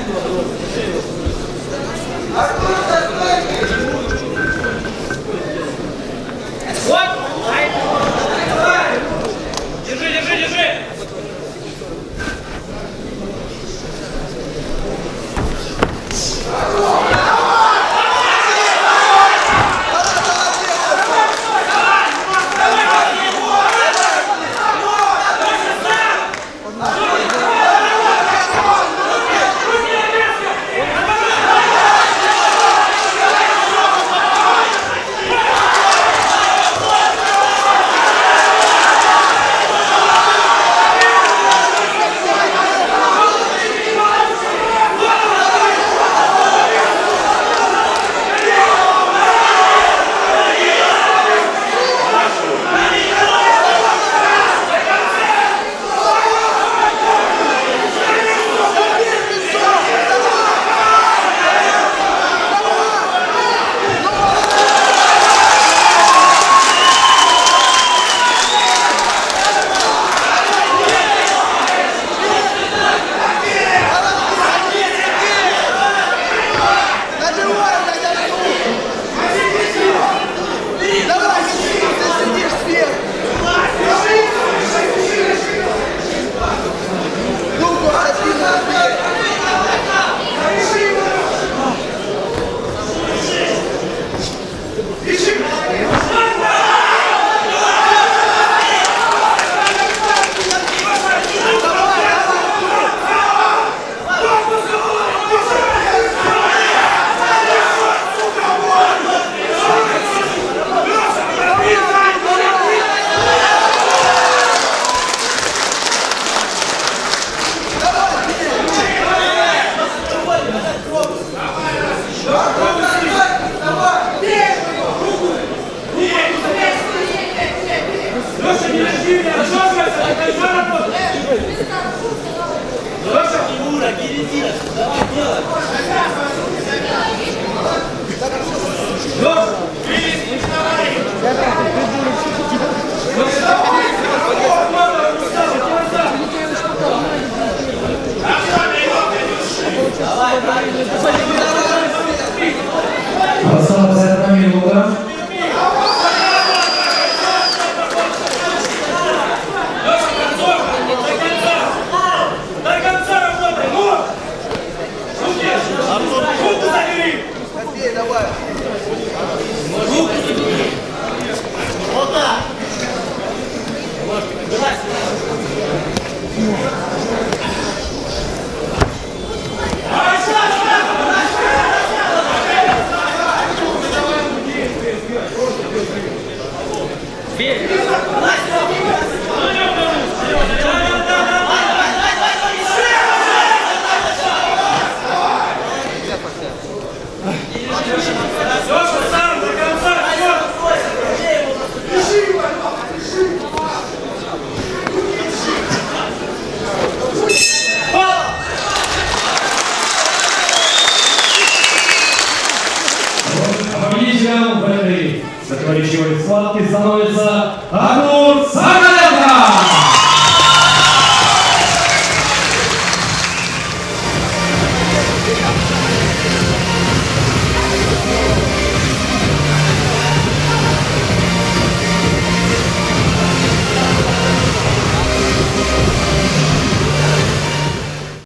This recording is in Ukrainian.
Держи, Yes, that's good. В этой становится Арнольд